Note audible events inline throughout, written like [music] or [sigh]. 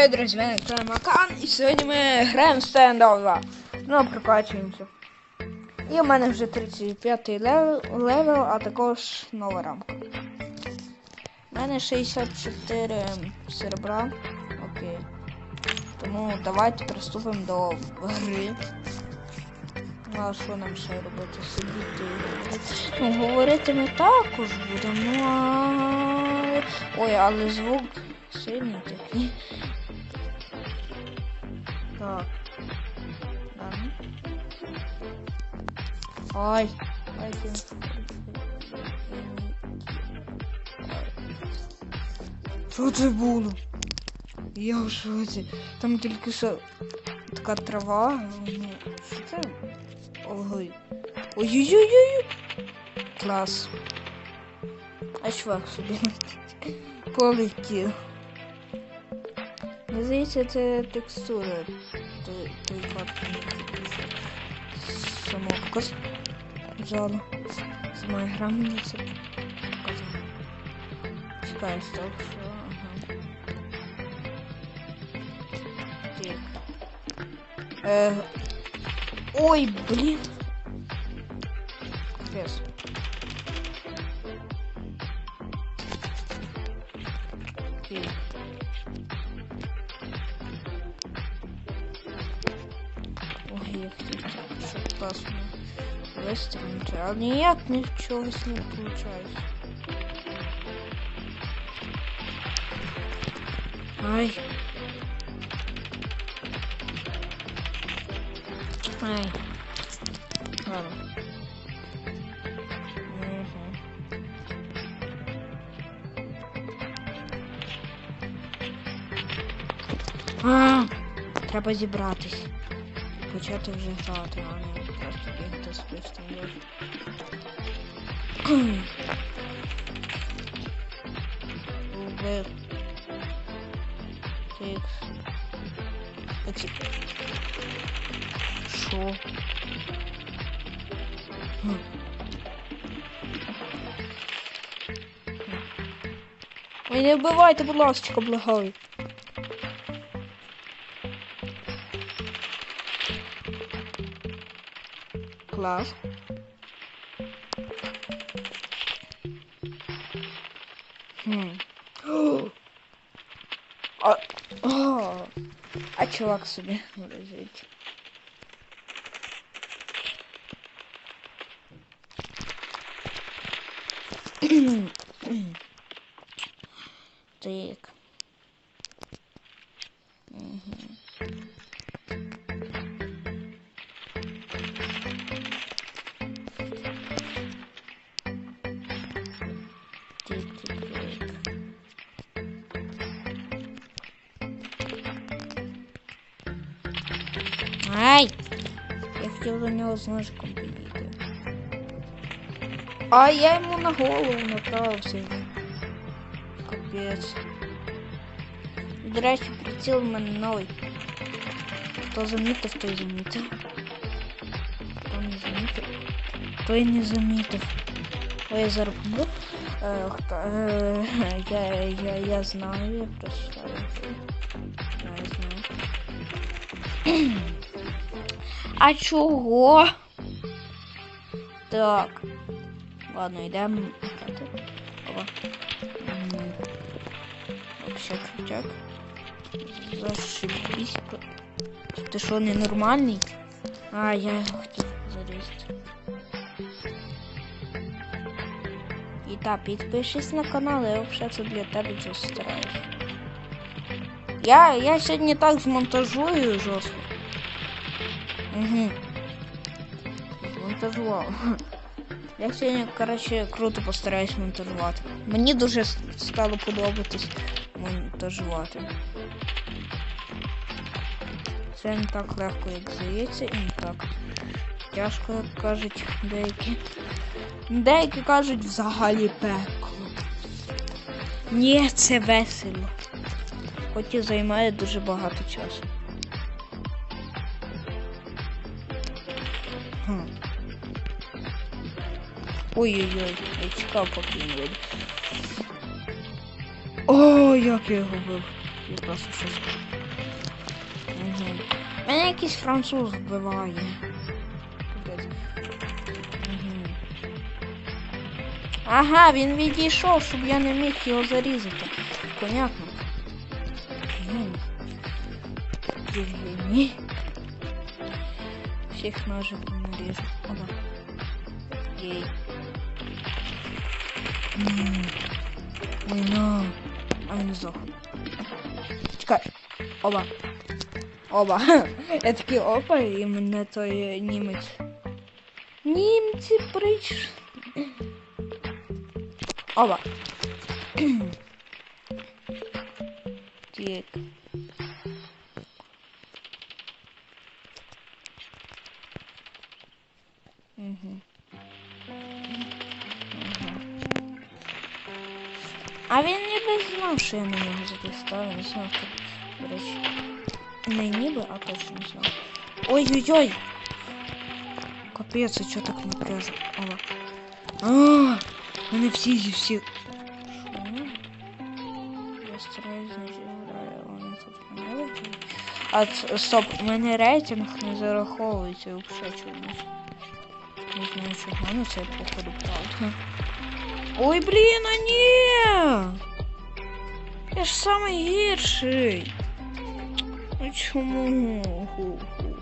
привіт, друзі, мене Клей Макан, і сьогодні ми граємо в Standoff 2. Ну, прокачуємося. І у мене вже 35 левел, левел, а також нова рамка. У мене 64 серебра. Окей. Тому давайте приступимо до гри. Ну, а що нам ще робити? Сидіти і. Ну, говорити ми також будемо. Ой, але звук сильний такий. Так. Ладно. Ай. Ти. Що це було? Я в шоці. Там тільки що така трава. Ну, що це? Ой. Ой-ой-ой-ой. Клас. А чувак собі полетів. Здається, це текстура той картки. Самого показ. Жало. З моєї гра мені це показало. Чекаю, стоп, що, ага. Так. Е, ой, блін. Все класно вистрілити, але ніяк нічого не виходить. Ай. Ай. Ладно. Угу. А, треба зібратись. Почати вже грати, а не просто бігти з пустим Убив. Тикс. Оці. Шо? Хм. Не вбивайте, будь ласка, благаю. Клас. Хм. А, а, а чувак собі лежить. Так. Ай! Я хотів до нього з ножиком підійти. А я йому на голову направився. Капець. До речі, приціл в мене новий. Хто замітив, той замітив. Хто не замітив, той не замітив. Ой, я зараз помру. Хто, е, я, я, я знаю, я прочитаю. Я знаю. А чого? Так. Ладно, йдемо. Опа. М, Вообще крутяк. Зашибись. Ти що, ненормальний? А, я хотів залізти. І так, підпишись на канал, я взагалі це для тебе стараюсь. Я, я сьогодні так змонтажую жорстко. Угу. Змонтажував. Я сьогодні, коротше, круто постараюсь монтажувати. Мені дуже стало подобатись монтажувати. Це не так легко, як здається, і не так. Тяжко, як кажуть деякі. Деякі кажуть взагалі пекло. Ні, це весело. Хоч і займає дуже багато часу. Ой-ой-ой, я чекав, поки він вийде. О, як я його бив. я просто щось. Угу. Мене якийсь француз вбиває. Ага, він відійшов, щоб я не міг його зарізати. Понятно. Геній. Всіх ножиком наріжу. Оба. Єй. М. Ну. А він здох. Чекай. Оба. Оба. [laughs] Я такий опа, і мене той німець. Німці прийшли. Оба. Так. Угу. А він ніби знав, що я на нього записав, не знав, що, до речі. Не ніби, а точно знав. Ой-ой-ой! Капець, а чого так напряжу? Ова. А, мене всі зі всі. Що? Я стараюсь не граю, вони тут не вийшли. А ц- стоп, у мене рейтинг не зараховується взагалі чомусь. Не знаю чого, ну це походу правда. Ой, блін, а ні! Я ж самий гірший. Ну чому? Ху-ху.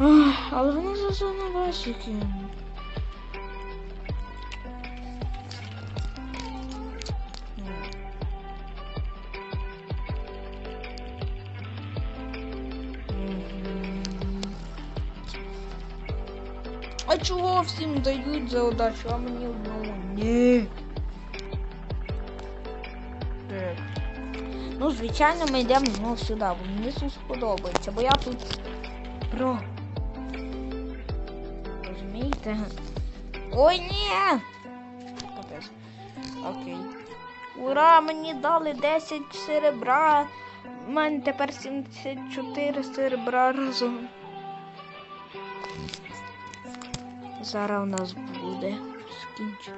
Ах, Але вони за зону басики. А чого всім дають за удачу, а мені одному ні. Так. Ну, звичайно, ми йдемо ну, сюди, бо мені тут сподобається, бо я тут про. Розумієте? Ой, ні! Капець. Окей. Ура, мені дали 10 серебра. У мене тепер 74 серебра разом. Зараз у нас буде скінчик.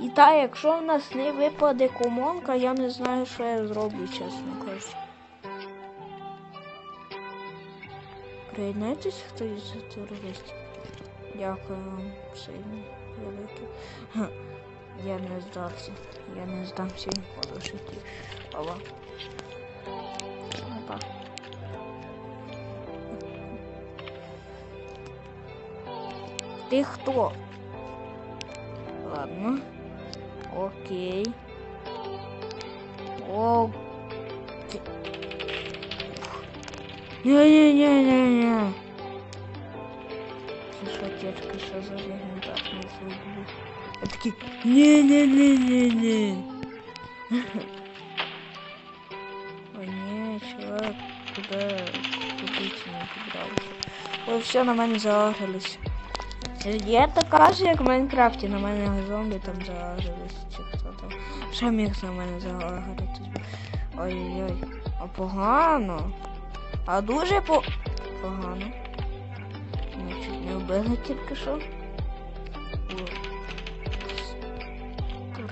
І так, якщо в нас не випаде комонка, я не знаю, що я зроблю, чесно кажучи. Приєднайтесь хтось з терористів. Дякую вам сильно велике. Я не здався. Я не здамся ніколи житті. Опа. Опа. Ти хто? Ладно. Окей. Окей. Не-не-не-не-не. Це що, течка, що за легендарний звук? Я такий, не-не-не-не-не. [laughs] Ой, не, чувак, куда, куди ти не підбрався? Ой, все, на мене загрались. Я така ж, як в Майнкрафті, на мене зомбі там загрались, чи хто там. Ще міг на мене загратись. Ой-ой-ой. А погано. А дуже по... погано. Мене чуть не вбили тільки що.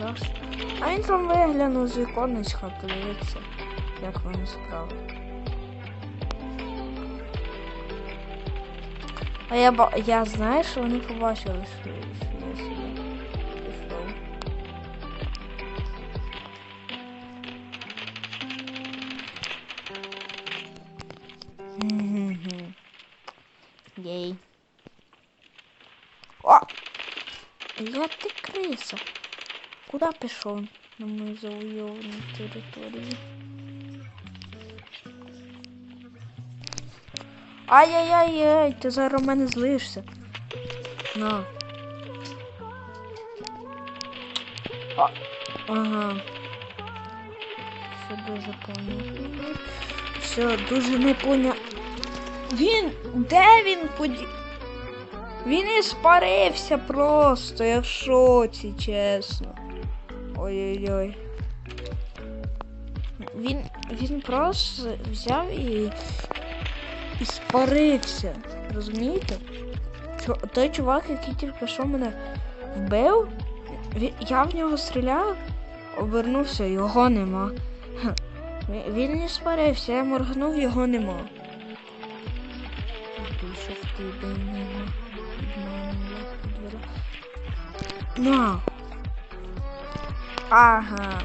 Раз. А він там виглянув з віконечка, подивиться, як вони справи. А я ба... я знаю, що вони побачили, що, що я сюди пішов. Мгм. Єй. О! Я ти криса. Куди пішов на мою завойовану територію? Ай-яй-яй-яй, ти зараз в мене злишся. На. А, ага. Все дуже понятно. Все дуже не поня... Він. Де він поді... Він і спарився просто, я в шоці, чесно. Ой-ой-ой. Він. Він просто взяв і спарився. Розумієте? Чо, той чувак, який тільки що мене вбив, я в нього стріляв, обернувся, його нема. Він- не спарився, я моргнув, його нема. На. Ага.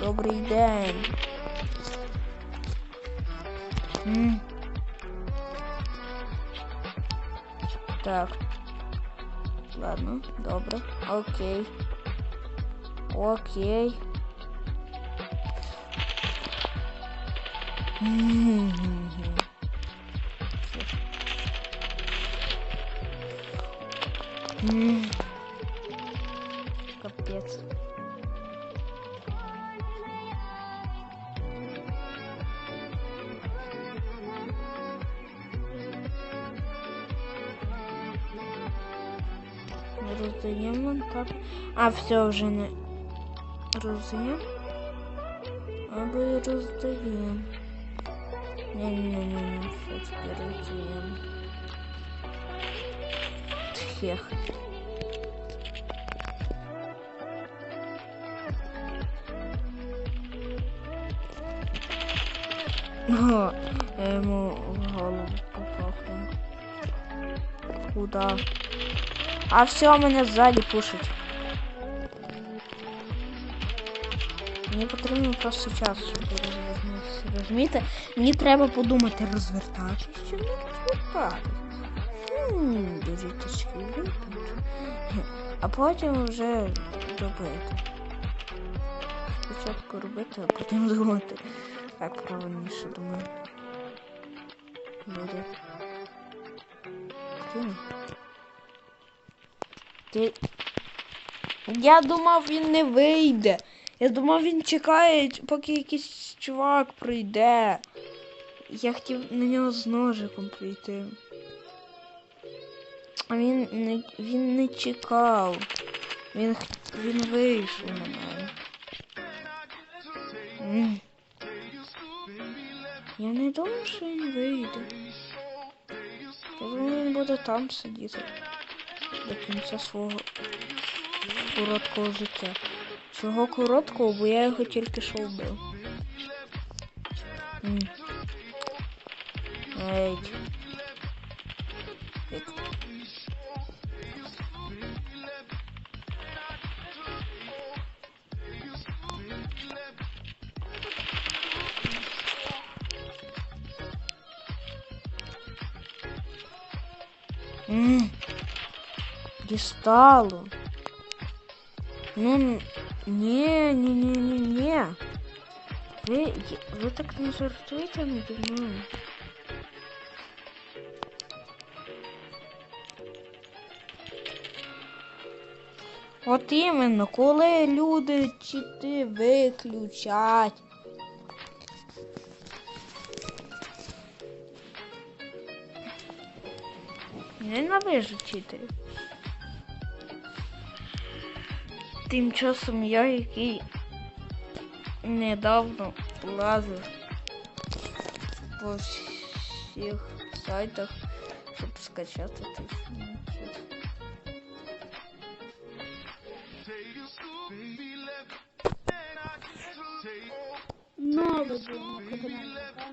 Добрий день. М. Так. Ладно, добре. Окей. Окей. Мгм. Роздаємо так. А, все вже не роздаємо. Або і роздаємо. Ні-ні-ні, все-таки роздаємо. Тхех. О, я ему в голову попал. Куда? А все, мене ззаді пушить. Мені потрібно просто час, щоб. Розумієте? Мені треба подумати, розвертатись чи не розвертатись. Хм, дуже тяжкий випадок. А потім вже робити. Спочатку робити, а потім думати. Так правильніше думаю. Буде. Ти? Ти. Я думав, він не вийде. Я думав, він чекає, поки якийсь чувак прийде. Я хотів на нього з ножиком прийти. А він не, він не чекав. Він, він вийшов на мене. Я не думав, що він вийде. Думаю, він буде там сидіти до кінця свого короткого життя. Чого короткого, бо я його тільки що вбив. Як- Дістало. Ну, н- ні, ні, ні, ні, ні. Ви, є- ви так не жартуєте наді мною. От іменно, коли люди чити виключать. Ненавижу читерів. Тим часом я, який недавно лазив по всіх сайтах, щоб скачати цей. Новый день на канале.